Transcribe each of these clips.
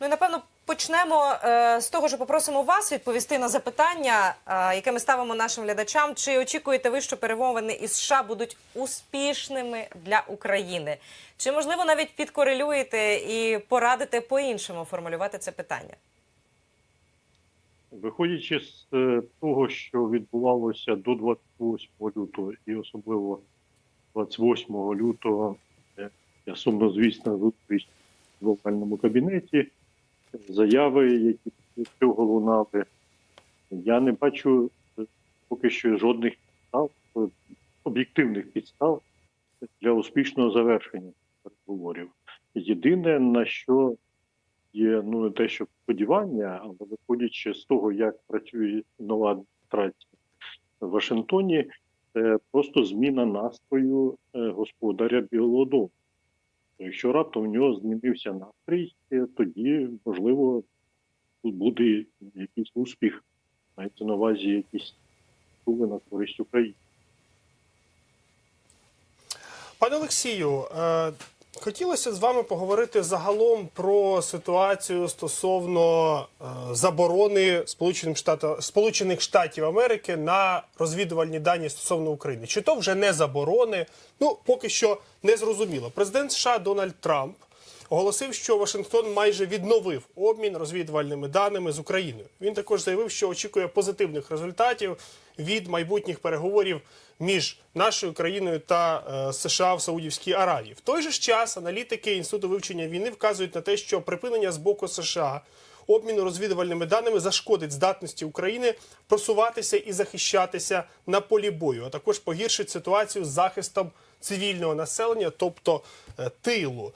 Ну і напевно почнемо е, з того, що попросимо вас відповісти на запитання, е, яке ми ставимо нашим глядачам. Чи очікуєте ви, що перемовини із США будуть успішними для України? Чи можливо навіть підкорелюєте і порадите по-іншому формулювати це питання? Виходячи з е, того, що відбувалося до 28 лютого, і особливо 28 лютого, е, я сумнозвісна зустріч в локальному кабінеті, заяви, які цього лунали, я не бачу поки що жодних підстав, об'єктивних підстав для успішного завершення переговорів. Єдине, на що є ну не те, що сподівання, але виходячи з того, як працює нова адміністрація в Вашингтоні, це просто зміна настрою е, господаря Білого Дому. Якщо раптом в нього змінився настрій, е, тоді можливо тут буде якийсь успіх, мається на увазі якісь впливи на користь України. Пане Олексію, е, хотілося з вами поговорити загалом про ситуацію стосовно е, заборони Сполучених Штатів, Сполучених Штатів Америки на розвідувальні дані стосовно України. Чи то вже не заборони? Ну поки що не зрозуміло. Президент США Дональд Трамп оголосив, що Вашингтон майже відновив обмін розвідувальними даними з Україною. Він також заявив, що очікує позитивних результатів від майбутніх переговорів між нашою країною та е, США в Саудівській Аравії. В той же час аналітики інституту вивчення війни вказують на те, що припинення з боку США обміну розвідувальними даними зашкодить здатності України просуватися і захищатися на полі бою, а також погіршить ситуацію з захистом цивільного населення, тобто е, тилу.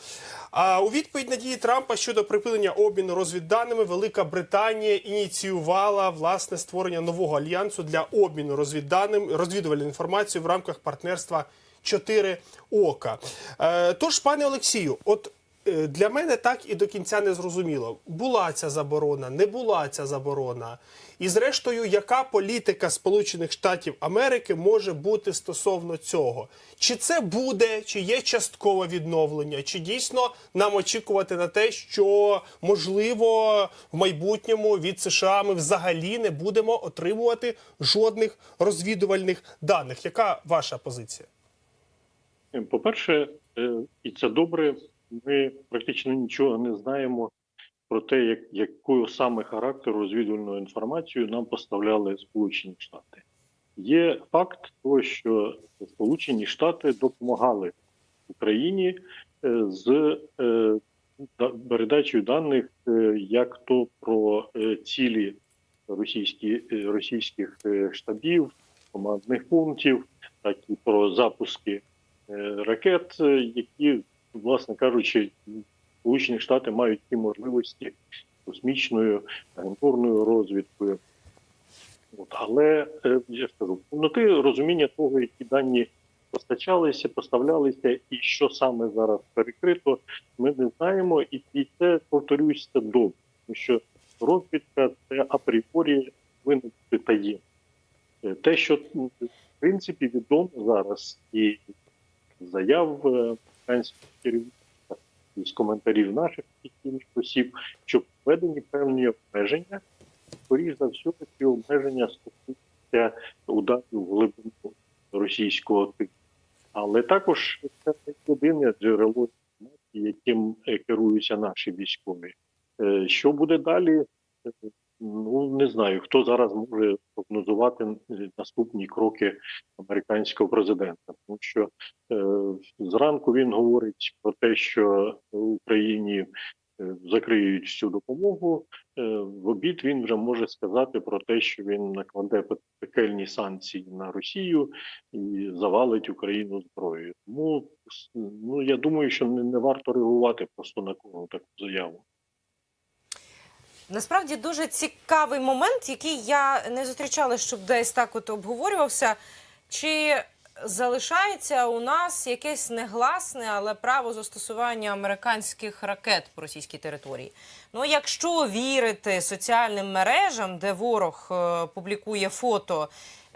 А у відповідь на дії Трампа щодо припинення обміну розвідданими, Велика Британія ініціювала власне створення нового альянсу для обміну розвідданим розвідувальною інформацією в рамках партнерства чотири ока. Е, тож, пане Олексію, от для мене так і до кінця не зрозуміло, була ця заборона, не була ця заборона. І зрештою, яка політика Сполучених Штатів Америки може бути стосовно цього? Чи це буде, чи є часткове відновлення, чи дійсно нам очікувати на те, що можливо в майбутньому від США ми взагалі не будемо отримувати жодних розвідувальних даних? Яка ваша позиція? По-перше, е, і це добре, ми практично нічого не знаємо про те, як, якого саме характеру розвідувальну інформацію нам поставляли Сполучені Штати. Є факт того, що Сполучені Штати допомагали Україні е, з е, передачею даних е, як то про цілі російські, російських штабів, командних пунктів, так і про запуски ракет, які, власне кажучи, Сполучені Штати мають ті можливості космічною агентурною розвідкою. От, але е, я ж кажу, повноти розуміння того, які дані постачалися, поставлялися, і що саме зараз перекрито, ми не знаємо. І, і це повторюсь, це добре, тому що розвідка це апріорі бути таємно. Е, Те, що в принципі відомо зараз, і заяв е, американських коментарів наших офіційних осіб, що введені певні обмеження, скоріш за все, ці обмеження стосуються ударів в глибину російського типу. Але також це не єдине джерело яким е, керуються наші військові. Е, Що буде далі? Ну не знаю, хто зараз може прогнозувати наступні кроки американського президента, тому що е, зранку він говорить про те, що Україні е, закриють всю допомогу. Е, в обід він вже може сказати про те, що він накладе пекельні санкції на Росію і завалить Україну зброєю. Тому ну я думаю, що не, не варто реагувати просто на кожну таку заяву. Насправді дуже цікавий момент, який я не зустрічала, щоб десь так от обговорювався. Чи залишається у нас якесь негласне, але право застосування американських ракет по російській території? Ну, якщо вірити соціальним мережам, де ворог е, публікує фото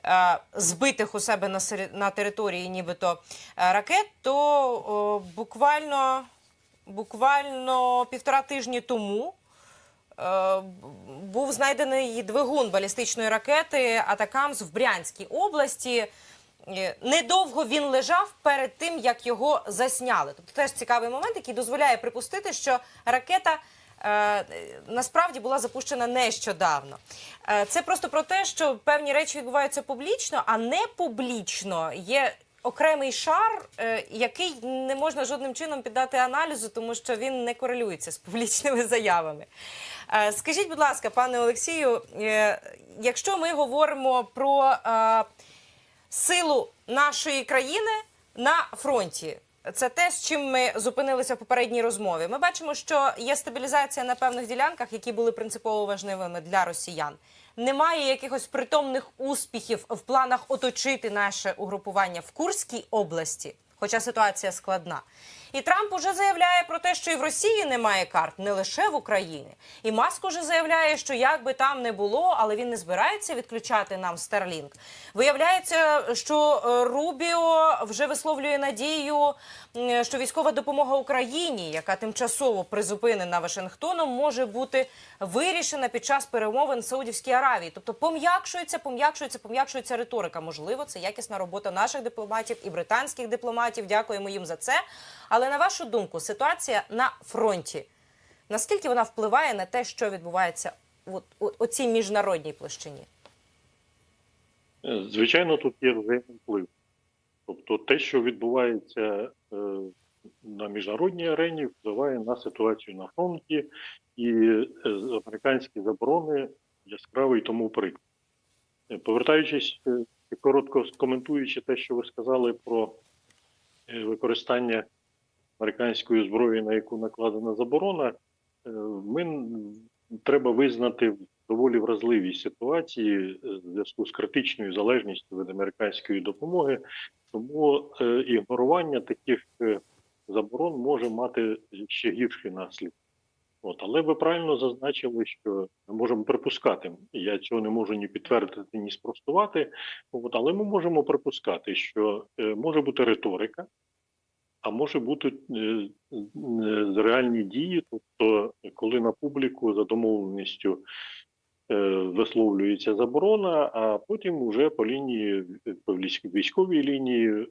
е, збитих у себе на, на території, нібито е, ракет, то о, буквально, буквально півтора тижні тому. Е, був знайдений двигун балістичної ракети Атакамс в Брянській області. Е, Недовго він лежав перед тим, як його засняли. Тобто теж цікавий момент, який дозволяє припустити, що ракета е, насправді була запущена нещодавно. Це просто про те, що певні речі відбуваються публічно, а не публічно є. Окремий шар, е, який не можна жодним чином піддати аналізу, тому що він не корелюється з публічними заявами. Е, Скажіть, будь ласка, пане Олексію, е, якщо ми говоримо про силу нашої країни на фронті. Це те, з чим ми зупинилися в попередній розмові. Ми бачимо, що є стабілізація на певних ділянках, які були принципово важливими для росіян. Немає якихось притомних успіхів в планах оточити наше угрупування в Курській області, хоча ситуація складна. І Трамп уже заявляє про те, що і в Росії немає карт, не лише в Україні. І Маск уже заявляє, що як би там не було, але він не збирається відключати нам Starlink. Виявляється, що е, Рубіо вже висловлює надію, що військова допомога Україні, яка тимчасово призупинена Вашингтоном, може бути вирішена під час перемовин в Саудівській Аравії. Тобто пом'якшується, пом'якшується, пом'якшується риторика. Можливо, це якісна робота наших дипломатів і британських дипломатів. Дякуємо їм за це. Але на вашу думку, ситуація на фронті наскільки вона впливає на те, що відбувається у, цій міжнародній площині? Е, Звичайно, тут є взаємний вплив. Тобто те, що відбувається е, на міжнародній арені, впливає на ситуацію на фронті, і е, американські заборони яскравий тому приклад. Повертаючись і коротко коментуючи те, що ви сказали про використання американської зброї, на яку накладена заборона, е, ми треба визнати доволі вразливій ситуації е, в зв'язку з критичною залежністю від американської допомоги. Тому е, ігнорування таких заборон може мати ще гірші наслідки. От, але ви правильно зазначили, що ми можемо припускати. Я цього не можу ні підтвердити, ні спростувати. От, але ми можемо припускати, що може бути риторика, а може бути е, е, реальні дії, тобто, коли на публіку за домовленістю е, висловлюється заборона, а потім вже по лінії по військ- військовій лінії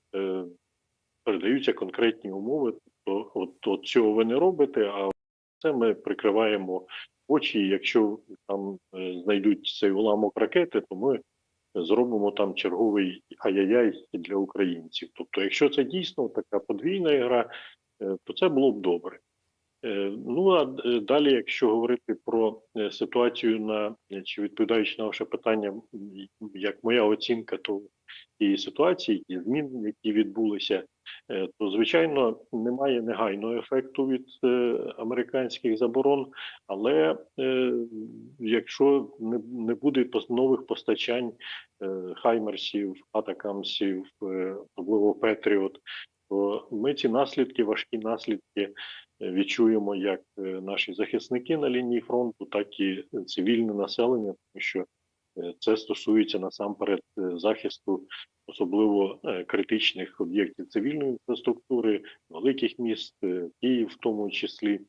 передаються конкретні умови. Тобто, от, от цього ви не робите, а це ми прикриваємо очі. Якщо там знайдуть цей уламок ракети, то ми зробимо там черговий ай-яй-яй для українців. Тобто, якщо це дійсно така подвійна гра, е, то це було б добре. Е, Ну а е, далі, якщо говорити про ситуацію на чи відповідаючи на ваше питання, як моя оцінка то тієї ситуації, і змін, які відбулися, то звичайно немає негайного ефекту від е, американських заборон. Але е, якщо не, буде нових постачань е, хаймерсів, атакамсів, е, особливо Петріот, то ми ці наслідки, важкі наслідки е, відчуємо як е, наші захисники на лінії фронту, так і цивільне населення, тому що е, це стосується насамперед е, захисту особливо е, критичних об'єктів цивільної інфраструктури, великих міст, е, Київ в тому числі.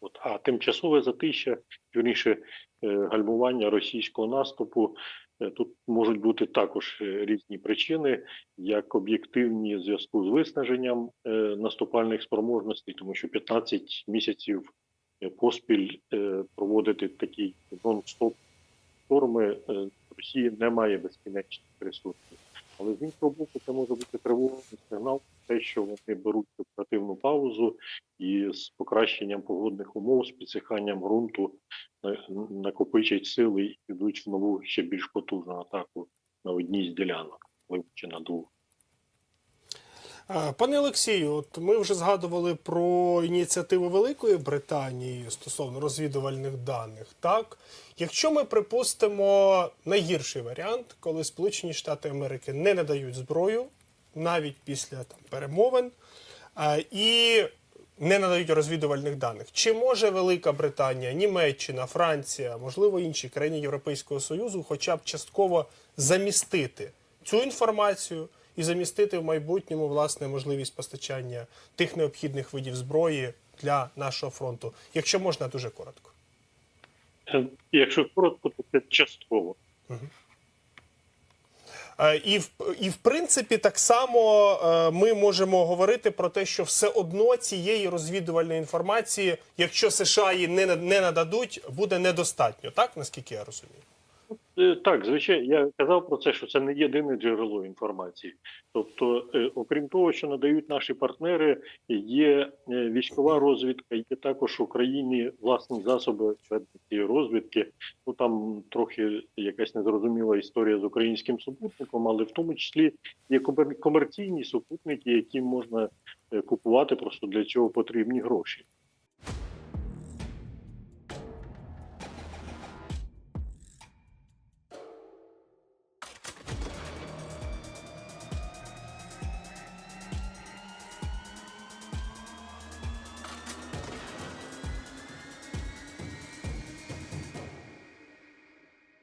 От, а тимчасове затища, вірніше, е, гальмування російського наступу. е, Тут можуть бути також е, різні причини, як об'єктивні в зв'язку з виснаженням е, наступальних спроможностей, тому що 15 місяців е, поспіль е, проводити такі нон-стоп форми е, Росії немає безкінечних ресурсів. Але з іншого боку, це може бути тривожний сигнал, те, що вони беруть оперативну паузу і з покращенням погодних умов, з підсиханням ґрунту на- накопичать сили і йдуть в нову ще більш потужну атаку на одній з ділянок, чи на двох. Пане Олексію, от ми вже згадували про ініціативу Великої Британії стосовно розвідувальних даних. Так, якщо ми припустимо найгірший варіант, коли Сполучені Штати Америки не надають зброю навіть після там перемовин і не надають розвідувальних даних, чи може Велика Британія, Німеччина, Франція, можливо інші країни Європейського Союзу, хоча б частково замістити цю інформацію і замістити в майбутньому власне можливість постачання тих необхідних видів зброї для нашого фронту, якщо можна дуже коротко. Е, Якщо коротко, то це частково. Е, І в, і в принципі, так само е, ми можемо говорити про те, що все одно цієї розвідувальної інформації, якщо США її не, не нададуть, буде недостатньо, так наскільки я розумію? Е, Так, звичайно, я казав про це, що це не єдине джерело інформації. Тобто, е, окрім того, що надають наші партнери, є е, військова розвідка, є також в Україні власні засоби цієї розвідки. Ну там трохи якась незрозуміла історія з українським супутником, але в тому числі є комер- комерційні супутники, які можна купувати, просто для цього потрібні гроші.